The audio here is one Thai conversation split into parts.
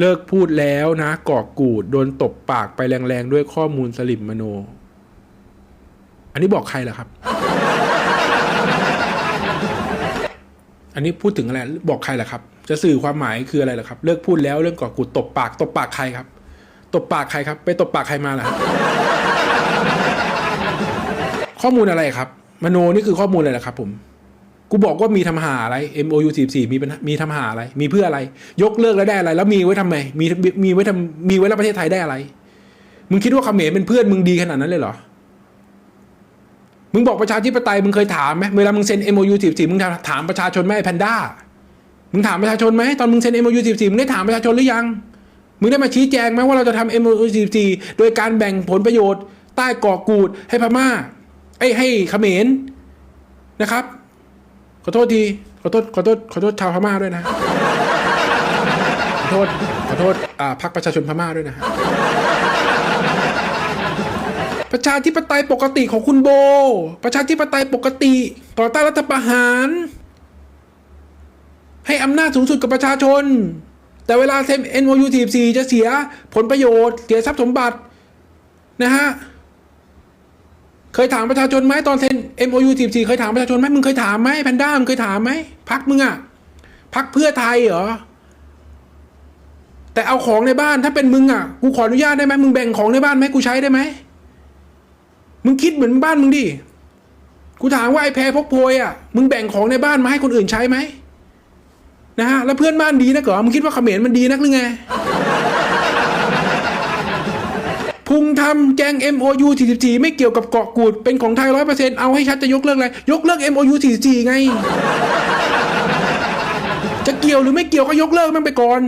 เลิกพูดแล้วนะกอกกูด โดนตบปากไปแรงๆ ด้วยข้อมูลสลิมมโน อันนี้บอกใครล่ะครับ อันนี้พูดถึงอะไร บอกใครล่ะครับ จะสื่อความหมายคืออะไรล่ะครับ เลิกพูดแล้วเรื่องกอกกูดตบปากตบปากใครครับ ตบปากใครครับ ไปตบปากใครมาล่ะข้อมูลอะไรครับ มโนนี่คือข้อมูลอะไรล่ะครับ ผม กูบอกว่ามีทำหาอะไร MOU 44มีปัญหามีทำหาอะไร มีเพื่ออะไร ยกเลิกแล้วได้อะไร แล้วมีไว้ทำไมมีมีไว้ทำมีไว้แล้วประเทศไทยได้อะไร มึงคิดว่าเขมรเป็นเพื่อนมึงดีขนาดนั้นเลยเหรอ มึงบอกประชาธิปไตยมึงเคยถามไหมเวลามึงเซ็น MOU 44มึงถามประชาชนไหมแพนด้า มึงถามประชาชนไหมตอนมึงเซ็น MOU 44มึงได้ถามประชาชนหรือยัง มึงได้มาชี้แจงไหมว่าเราจะทำ MOU 44โดยการแบ่งผลประโยชน์ ใต้เกาะกูดให้พม่าไอ้ให้เขมรนะครับ ขอโทษทีขอโทษขอโทษขอโทษชาวพม่าด้วยนะ ขอโทษขอโทษอ่าพรรคประชาชนพม่าด้วยนะประชาธิปไตยปกติของคุณโบ ประชาธิปไตยปกติ ต่อต้านรัฐประหาร ให้อำนาจสูงสุดกับประชาชน แต่เวลาเซ็น NOU 44จะเสียผลประโยชน์ เสียทรัพย์สมบัตินะฮะ เคยถามประชาชนไหมตอนเซ็น MOU 44เคยถามประชาชนไหมมึงเคยถามไหมแพนด้ามึงเคยถามไหมพักมึงอะพักเพื่อไทยเหรอแต่เอาของในบ้านถ้าเป็นมึงอะกูขออนุญาตได้ไหมมึงแบ่งของในบ้านไหมกูใช้ได้ไหมมึงคิดเหมือนบ้านมึงดิกูถามว่าไอ้แพรพกโพยอะมึงแบ่งของในบ้านมาให้คนอื่นใช้ไหมนะฮะแล้วเพื่อนบ้านดีนะเหรอมึงคิดว่าเขมรมันดีนักหรือไง พุงทำแจง MOU 44 ไม่เกี่ยวกับเกาะกูด เป็นของไทยร้อยเปอร์เซ็นต์เอาให้ชัดจะยกเลิกอะไร ยกเลิก MOU 44 ไง จะเกี่ยวหรือไม่เกี่ยวก็ยกเลิกมันไปก่อน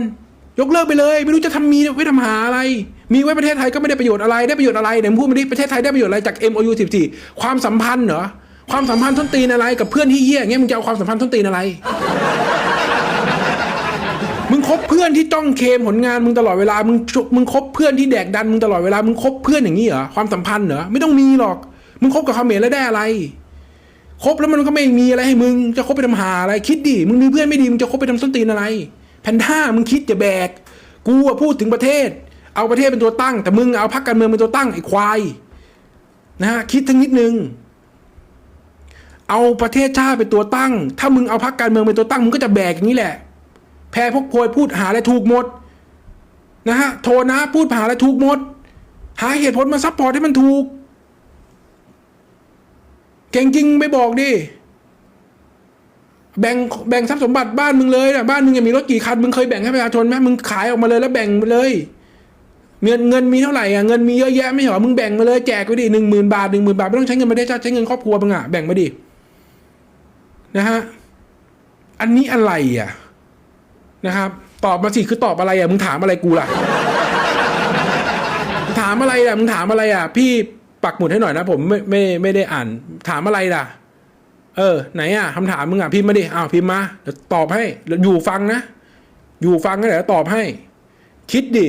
ยกเลิกไปเลย ไม่รู้จะทำมีไว้ทำหาอะไร มีไว้ประเทศไทยก็ไม่ได้ประโยชน์อะไร ได้ประโยชน์อะไรไหนพูดมาดิประเทศไทยได้ประโยชน์อะไรจาก MOU 14ความสัมพันธ์เหรอ ความสัมพันธ์ท้นตีนอะไร กับเพื่อนที่เยี่ยงเงี้ยมึงจะเอาความสัมพันธ์ท้นตีนอะไร มึงคบเพื่อนที่จ้องเคมผลงานมึงตลอดเวลา มึงมึงคบเพื่อนที่แดกดันมึงตลอดเวลา มึงคบเพื่อนอย่างนี้เหรอ ความสัมพันธ์เหรอ ไม่ต้องมีหรอก มึงคบกับเขมรแล้วได้อะไร คบแล้วมันก็ไม่มีอะไรให้มึง จะคบไปทำหาอะไร คิดดิ มึงมีเพื่อนไม่ดี มึงจะคบไปทำส้นตีนอะไร แพนด้า มึงคิดจะแบก กูพูดถึงประเทศ เอาประเทศเป็นตัวตั้ง แต่มึงเอาพรรคการเมืองเป็นตัวตั้งไอ้ควาย นะฮะ คิดทั้งนิดนึงเอาประเทศชาติเป็นตัวตั้ง ถ้ามึงเอาพรรคการเมืองเป็นตัวตั้ง มึงก็จะแบกอย่างนี้แหละ แพรพกโพยพูดหาอะไรถูกหมดนะฮะโทนะพูดหาอะไรถูกหมด หาเหตุผลมาซัพพอร์ตให้มันถูก เก่งจริงไปบอกดิแบ่งแบ่งทรัพย์สมบัติบ้านมึงเลยนะบ้านมึงยังมีรถกี่คันมึงเคยแบ่งให้ประชาชนไหมมึงขายออกมาเลยแล้วแบ่งไปเลยเงินเงินมีเท่าไหร่อะเงินมีเยอะแยะไม่เหรอมึงแบ่งมาเลยแจกไปดิหนึ่งหมื่นบาทหนึ่งหมื่นบาทไม่ต้องใช้เงินประเทศชาติใช้เงินครอบครัวมึงอะแบ่งมาดินะฮะอันนี้อะไรอะ นะครับ ตอบมาสิคือตอบอะไรอะมึงถามอะไรกูล่ะ ถามอะไรอะมึงถามอะไรอะ พี่ปักหมุดให้หน่อยนะผมไม่ไม่ไม่ได้อ่าน ถามอะไรล่ะ เออ ไหนอะคำถามมึงอะพิมพ์มาดิอ้าวพิมพ์มาเดี๋ยวตอบให้อยู่ฟังนะอยู่ฟังก็เดี๋ยวตอบให้ คิดดิ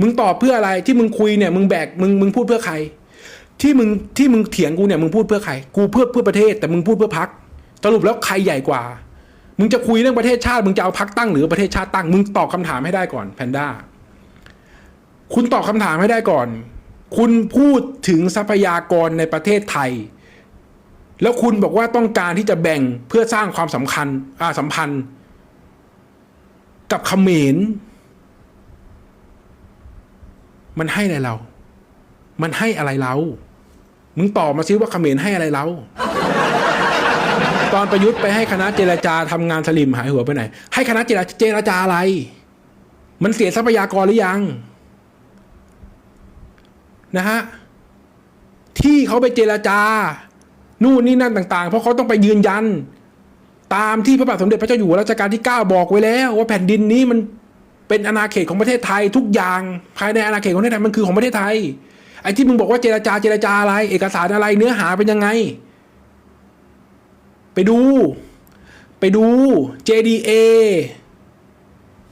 มึงตอบเพื่ออะไรที่มึงคุยเนี่ย มึงแบกมึงมึงพูดเพื่อใคร ที่มึงที่มึงเถียงกูเนี่ยมึงพูดเพื่อใคร กูเพื่อเพื่อประเทศ แต่มึงพูดเพื่อพักสรุปแล้วใครใหญ่กว่า มึงจะคุยเรื่องประเทศชาติ มึงจะเอาพักตั้งหรือประเทศชาติตั้ง มึงตอบคำถามให้ได้ก่อนแพนด้า คุณตอบคำถามให้ได้ก่อน คุณพูดถึงทรัพยากรในประเทศไทย แล้วคุณบอกว่าต้องการที่จะแบ่งเพื่อสร้างความสำคัญอ่าสัมพันธ์ กับเขมร มันให้อะไรเรา มันให้อะไรเรา มึงตอบมาซิว่าเขมรให้อะไรเรา ตอนประยุทธ์ไปให้คณะเจรจาทำงานสลิมหายหัวไปไหน ให้คณะเจรเจรจาอะไร มันเสียทรัพยากรหรือยังนะฮะที่เขาไปเจรจา นู่นนี่นั่นต่าง ๆ เพราะเขาต้องไปยืนยัน ตามที่พระบาทสมเด็จพระเจ้าอยู่หัวรัชกาลที่ 9 บอกไว้แล้ว ว่าแผ่นดินนี้มันเป็นอาณาเขตของประเทศไทยทุกอย่าง ภายในอาณาเขตของประเทศไทยมันคือของประเทศไทยไอ้ที่มึงบอกว่าเจรจาเจรจาอะไร เอกสารอะไรเนื้อหาเป็นยังไง ไปดู ไปดู JDA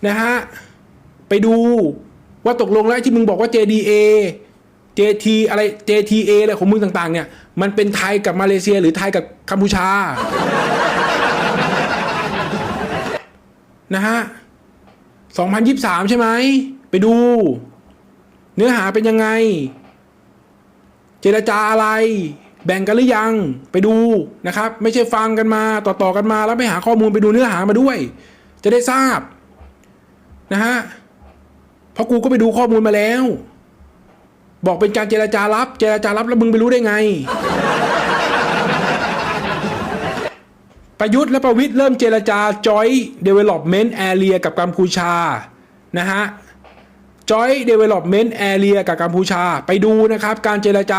นะฮะ ไปดูว่าตกลงแล้วที่มึงบอกว่า JDA JT อะไร JTA อะไรของมึงต่าง ๆ เนี่ย มันเป็นไทยกับมาเลเซีย หรือไทยกับกัมพูชา นะฮะ 2023 ใช่ไหม ไปดู เนื้อหาเป็นยังไง เจรจาอะไร แบ่งกันหรือยังไปดูนะครับ ไม่ใช่ฟังกันมาต่อๆกันมา แล้วไปหาข้อมูลไปดูเนื้อหามาด้วย จะได้ทราบนะฮะเพราะกูก็ไปดูข้อมูลมาแล้ว บอกเป็นการเจรจาลับ เจรจาลับแล้วมึงไปรู้ได้ไง ประยุทธ์และประวิทย์เริ่มเจรจา Joint Development Area กับกัมพูชานะฮะ Joint Development Area กับกัมพูชา ไปดูนะครับ การเจรจา